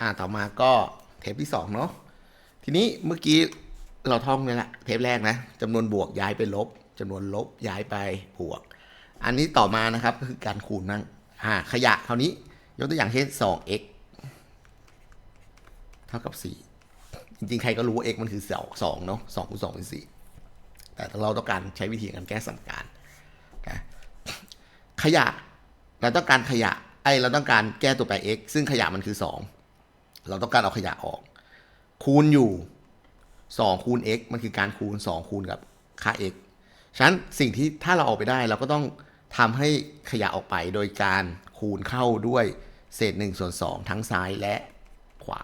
อ่าต่อมาก็เทปที่สองเนาะทีนี้เมื่อกี้เราท่องเนี่ยแหละเทปแรกนะจำนวนบวกย้ายไปลบจำนวนลบย้ายไปบวก อันนี้ต่อมานะครับก็คือการคูณนั่งอ่าขยะคราวนี้ยกตัวอย่างเช่น 2x เท่ากับ 4 จริงๆ ใครก็รู้ว่า x มันคือ2 2เนาะ2คูณ2เป็น4แต่เราต้องการใช้วิธีการแก้สมการนะขยะเราต้องการขยะไอเราต้องการแก้ตัวแปร x ซึ่งขยะมันคือ 2 เราต้องการเอาขยะออก คูณอยู่ 2 คูณ x มันคือการคูณ 2 คูณกับค่า x ฉะนั้นสิ่งที่ถ้าเราออกไปได้เราก็ต้องทำให้ขยะออกไปโดยการคูณเข้าด้วยเศษ1ส่วน2ทั้งซ้ายและขวา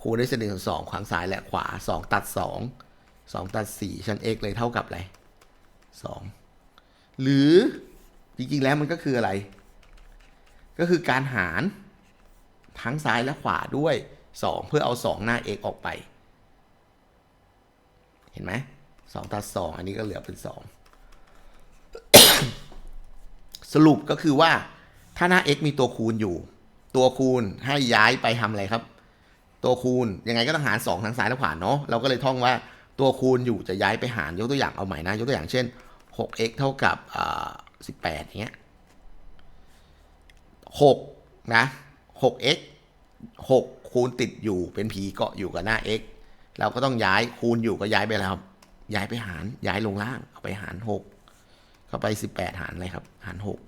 คูณด้วยเศษ1ส่วน2ทั้งซ้ายและขวา 2 ตัด 2 2 ตัด 4 ชั้น x เลยเท่ากับอะไร 2 หรือจริงๆแล้วมันก็คืออะไร ก็คือการหาร ทั้งซ้ายและขวาด้วย 2 เพื่อเอา 2 หน้า x ออกไป เห็นไหมสองตัดสองอันนี้ก็เหลือเป็นสองสรุปก็คือว่า ถ้าหน้า x มีตัวคูณอยู่ ตัวคูณให้ย้ายไปทำอะไรครับ ตัวคูณยังไงก็ต้องหารสองทั้งซ้ายและขวาเนาะเราก็เลยท่องว่าตัวคูณอยู่จะย้ายไปหารยกตัวอย่างเอาใหม่นะ ยกตัวอย่างเช่น 6x เท่ากับ18เงี้ย6นะ 6x 6 คูณติดอยู่เป็นผีเกาะอยู่กับหน้า x เราก็ต้องย้ายคูณอยู่ก็ย้ายไปแล้วครับ ย้ายไปหารย้ายลงล่างเอาไปหารหกเข้าไปสิบแปดหารอะไรครับ หารหก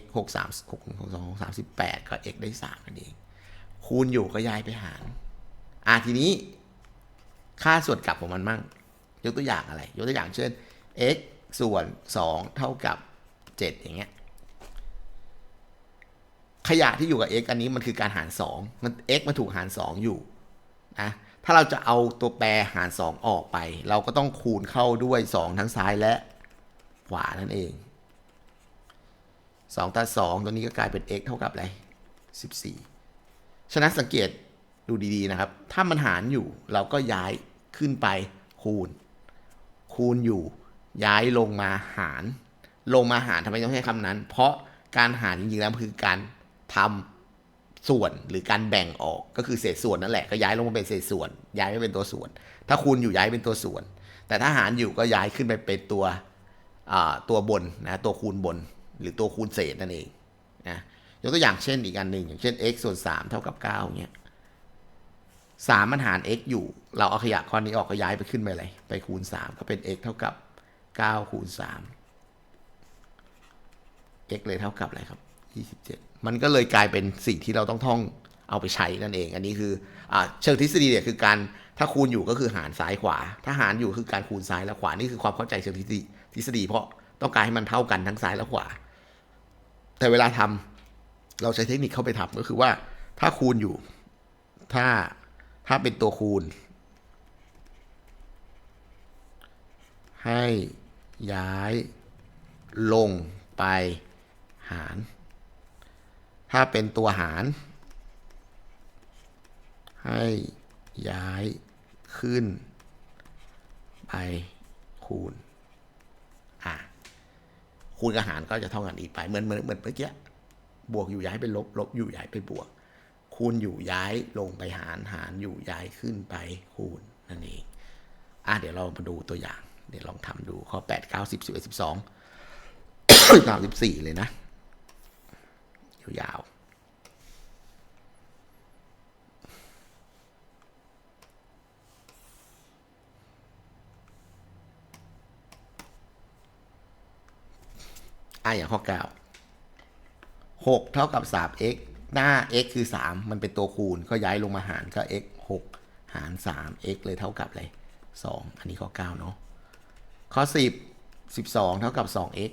x หกสามหกหกสองสามสิบแปดก็ x ได้สามนั่นเองคูณอยู่ก็ย้ายไปหารอะทีนี้ ค่าส่วนกลับของมันมั่ง ยกตัวอย่างอะไร ยกตัวอย่างเช่น x ส่วนสองเท่ากับเจ็ดอย่างเงี้ย ขยะที่อยู่กับ x อันนี้มันคือการหารสองมัน x มันถูกหารสองอยู่นะถ้าเราจะเอาตัวแปรหาร 2 ออกไป เราก็ต้องคูณเข้าด้วย 2 ทั้งซ้ายและขวานั่นเอง 2 ตัด 2 ตัวนี้ก็กลายเป็น x เท่ากับอะไร 14 ฉะนั้นสังเกตดูดีๆนะครับ ถ้ามันหารอยู่เราก็ย้ายขึ้นไปคูณ คูณอยู่ ย้ายลงมาหาร ลงมาหารทำไมต้องใช้คำนั้น เพราะการหารจริงๆแล้วคือการ ทำส่วนหรือการแบ่งออกก็คือเศษส่วนนั่นแหละก็ย้ายลงมาเป็นเศษส่วน ย้ายไม่เป็นตัวส่วน ถ้าคูณอยู่ย้ายเป็นตัวส่วน แต่ถ้าหารอยู่ก็ย้ายขึ้นไปเป็นตัวตัวบนนะตัวคูณบน หรือตัวคูณเศษนั่นเองนะยกตัวอย่างเช่นอีกอันหนึ่งอย่างเช่น x ส่วน 3 เท่ากับ9เงี้ยสามมันหาร x อยู่ เราเอาขยะข้อนี้ออกก็ย้ายไปขึ้นไปเลยไปคูณ 3 ก็เป็น x เท่ากับ 9 คูณ 3 x เลยเท่ากับอะไรครับ 27 มันก็เลยกลายเป็นสิ่งที่เราต้องท่องเอาไปใช้นั่นเอง อันนี้คืออเชิงทฤษฎีเนี่ยคือการถ้าคูณอยู่ก็คือหารซ้ายขวา ถ้าหารอยู่คือการคูณซ้ายและขวา นี่คือความเข้าใจเชิงทฤษฎีทฤษฎีเพราะต้องการให้มันเท่ากันทั้งซ้ายและขวา แต่เวลาทำเราใช้เทคนิคเข้าไปทำก็คือว่า ถ้าคูณอยู่ ถ้าถ้าเป็นตัวคูณ ให้ย้ายลงไปหาร ถ้าเป็นตัวหาร ให้ย้ายขึ้น ไปคูณ อะ คูณกับหารก็จะเท่ากันอีกไป เหมือนเหมือนเหมือนเมื่อกี้ บวกอยู่ย้ายไปลบ ลบอยู่ย้ายไปบวก คูณอยู่ย้ายลงไปหาร หารอยู่ย้ายขึ้นไปคูณนั่นเอง อะเดี๋ยวเรามาดูตัวอย่าง เดี๋ยวลองทำดูข้อ 8 9 10 11 12 34 เลยนะ ยาวอะอย่างข้อ9 6เท่ากับ 3x หน้า x คือ3มันเป็นตัวคูณก็ย้ายลงมาหารก็ x 6หาร 3x เลยเท่ากับอะไร2อันนี้ข้อ9เนาะข้อ10 12เท่ากับ 2x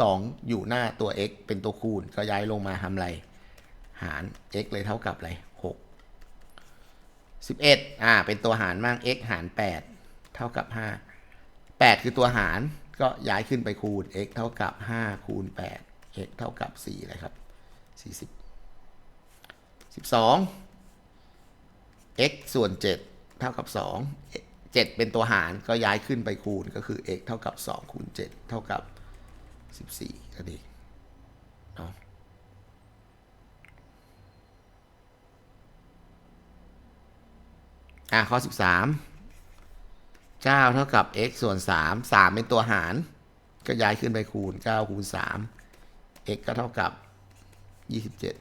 2 อยู่หน้าตัว x เป็นตัวคูณ ก็ย้ายลงมาทำอะไร หาร x เลยเท่ากับอะไร6 11อ่า เป็นตัวหารมั่ง x หาร 8 เท่ากับ 5 8 คือตัวหารก็ย้ายขึ้นไปคูณ x เท่ากับ 5 คูณ 8 x เท่ากับ4อะไรครับ40 12 x ส่วน 7 เท่ากับ 2 7 เป็นตัวหารก็ย้ายขึ้นไปคูณก็คือ x เท่ากับ 2 คูณ 7 เท่ากับ สิบสี่ก็ดีเนาะอะข้อสิบสามเจ้าเท่ากับ x ส่วนสามสามเป็นตัวหาร ก็ย้ายขึ้นไปคูณเก้าคูณสาม x ก็เท่ากับยี่สิบเจ็ด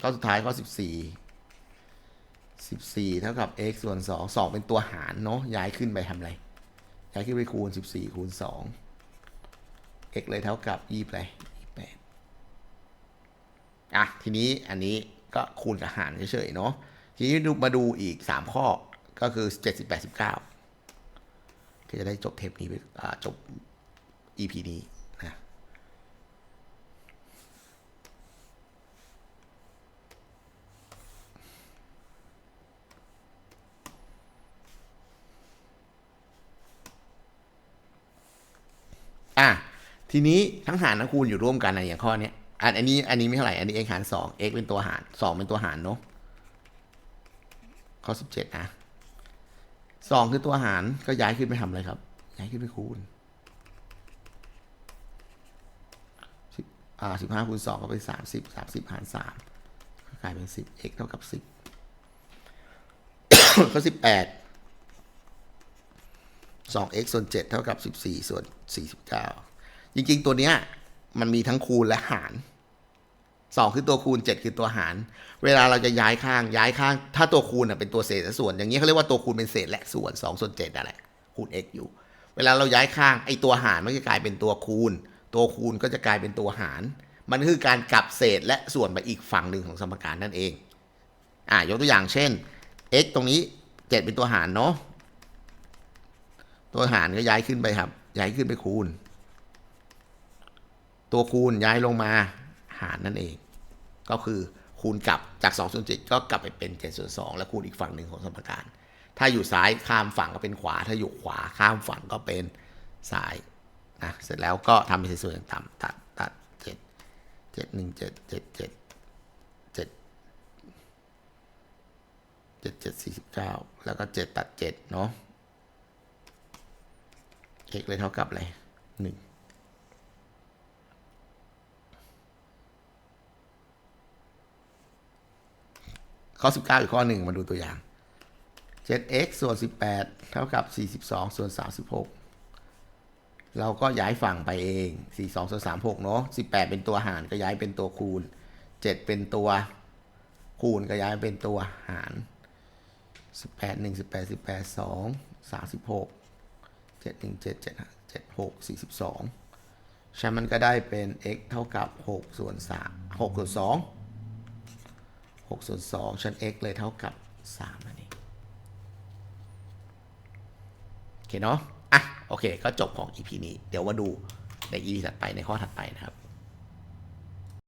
ข้อสุดท้ายข้อสสิบี่สิบสี่เท่ากับ x ส่วนสสององเป็นตัวหารเนาะย้ายขึ้นไปทำอะไร ย้ายขึ้นไปคูณสิบสี่คูณสอง x เลยเท่ากับยี่ไปยี่แปดอะ ทีนี้อันนี้ก็คูณกับหารเฉยๆเนาะ ทีนี้ดูมาดูอีกสามข้อ ก็คือเจ็ดสิบแปดสิบเก้าก็จะได้จบเทปนี้ไปจบ EP นี้นะ อะ ทีนี้ทั้งหารทั้งคูณอยู่ร่วมกันนะอย่างข้อเนี้ยอันอันนี้อันนี้ไม่เท่าไหร่อันนี้ x หารสอง x เป็นตัวหารสองเป็นตัวหารเนาะข้อสิบเจ็ดนะสองคือตัวหารก็ย้ายขึ้นไปทำอะไรครับ ย้ายขึ้นไปคูณสิบอ่าสิบห้าคูณสองก็เป็นสามสิบสามสิบหารสามก็กลายเป็นสิบ x เท่ากับสิบข้อสิบแปดสอง x ส่วนเจ็ดเท่ากับสิบสี่ส่วนสี่สิบเก้า จริงๆตัวเนี้ยมันมีทั้งคูณและหารสองคือตัวคูณเจ็ดคือตัวหาร เวลาเราจะย้ายข้างย้ายข้าง ถ้าตัวคูณเป็นตัวเศษและส่วน อย่างนี้เขาเรียกว่าตัวคูณเป็นเศษและส่วนสองส่วนเจ็ดนั่นแหละคูณ x อยู่ เวลาเราย้ายข้างไอตัวหารมันจะกลายเป็นตัวคูณ ตัวคูณก็จะกลายเป็นตัวหาร มันคือการกลับเศษและส่วนไปอีกฝั่งหนึ่งของสมการนั่นเองอ่ายกตัวอย่างเช่น x ตรงนี้เจ็ดเป็นตัวหารเนาะตัวหารก็ย้ายขึ้นไปครับ ย้ายขึ้นไปคูณ ตัวคูณย้ายลงมาหารนั่นเอง ก็คือคูณกลับจาก2ส่วน7ก็กลับไปเป็น7ส่วน2แล้วคูณอีกฝั่งหนึ่งของสมการ ถ้าอยู่ซ้ายข้ามฝั่งก็เป็นขวา ถ้าอยู่ขวาข้ามฝั่งก็เป็นซ้ายนะเสร็จแล้วก็ทำเป็นส่วนต่ำตัดตัดเจ็ดเจ็ดหนึ่งเจ็ดเจ็ดเจ็ดเจ็ดเจ็ดเจ็ดสี่สิบเก้าแล้วก็เจ็ดตัดเจ็ดเนาะ x เลยเท่ากับอะไรหนึ่ง ข้อ 19 อีกข้อหนึ่งมาดูตัวอย่าง 7x ส่วน 18 เท่ากับ 42 ส่วน 36 เราก็ย้ายฝั่งไปเอง 42 ส่วน 36 เนาะ18 เป็นตัวหารก็ย้ายเป็นตัวคูณ 7 เป็นตัวคูณก็ย้ายเป็นตัวหาร 18 1 18 18 2 36 7 1 7 7 7 6 42ฉะนั้นมันก็ได้เป็น x เท่ากับ 6 ส่วน3 6ส่วน2 6ส่วน2ชั้น x เลยเท่ากับ3นั่นเองโอเคเนาะอะโอเค ก็จบของ EP นี้ เดี๋ยวมาดูใน EP ถัดไปในข้อถัดไปนะครับ